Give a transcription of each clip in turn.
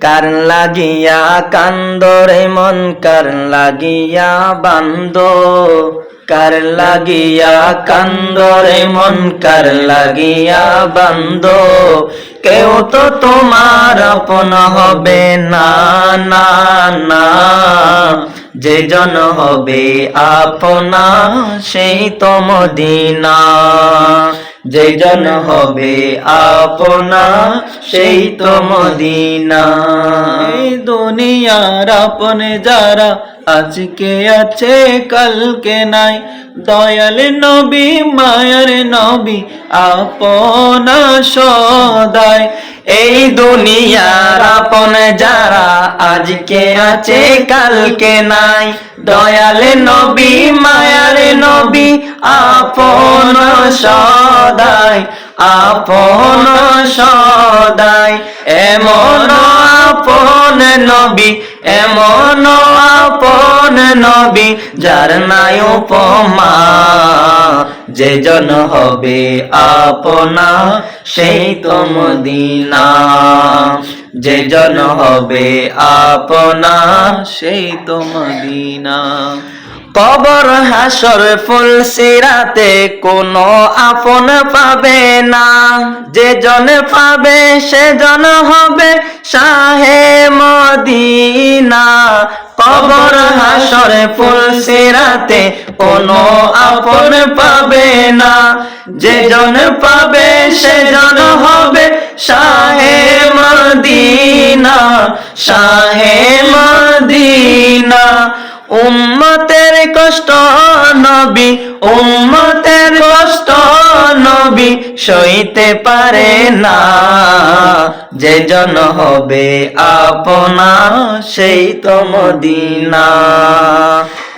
কার লাগিয়া কান্দরে, মন কার লাগিয়া বান্দ। কার লাগিয়া কান্দরে, মন কার লাগিয়া বান্দ। কেউ তো তোমার আপন হবে না না না। যে জন হবে আপনা, সেই তো মদিনা। যে জন হবে আপনা সেই তো মদিনা। দুনিয়ার আপনে যারা আজকে আছে, কালকে নাই। দয়াল নবী, মায়ার নবী, আপনা সদায় এই দুনিয়ার আপন যারা আজকে আছে, কালকে নাই। দয়ালে নবী, মায়ার নবী, আপন সদায় আপন সদায় এমন নবী, এমন আপন নবী, যার নাই উপমা। যে জন হবে আপনা, সেই তো যে জন হবে আপনা, সেই কবর, হাসর, ফুল, সিরাতে কোনো আপন পাবে না। যে জন পাবে, সে জন হবে শাহে মদিনা। কবর হাসরে ফুল সিরাতে কোনো আপন পাবে না। যে জন পাবে, সে জন হবে শাহে মদিনা। শাহে মদিনা। উম্মতের কষ্ট নবী নবী সইতে পারে না। যে জন হবে আপনা সেই তো মদিনা।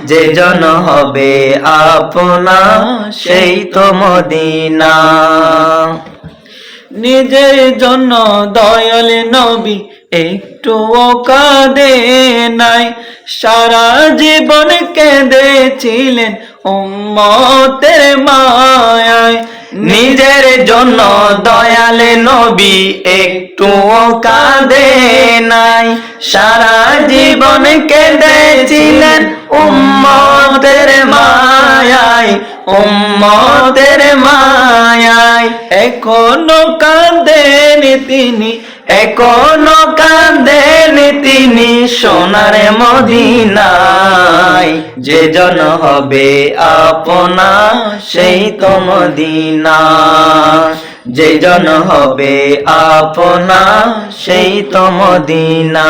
যে জন হবে আপনা সেই তো মদিনা। নিজের জন্য দয়াল নবী একটু কাঁদে নাই। সারা জীবন কেঁদেছিলেন উম্মতের মায়ায়। নিজের জন্য দয়ালে নবী একটু কাঁদে নাই। সারা জীবন কেঁদেছিলেন উম্মতের মায়ায় উম্মতের মায়ায়। এখনও কাঁদেন তিনি, এখনও কাঁদেন তিনি। সোনার মদিনায় যে জন হবে আপনা, সেই তো মদিনা। যে জন হবে আপনা, সেই তো মদিনা।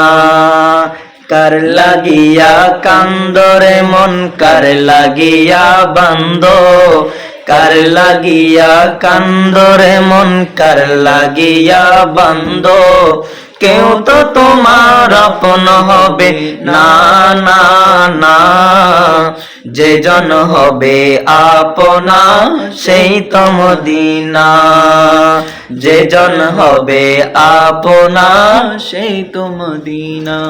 কার লাগিয়া কান্দরে মন, কার লাগিয়া বান্দ কার লাগিয়া কান্দরে, মন কার লাগিয়া বান্দ কেউ তো তোমার আপন হবে, না না না। যে জন হবে আপনা, সেই তো মদিনা। যে জন হবে আপনা, সেই তো মদিনা।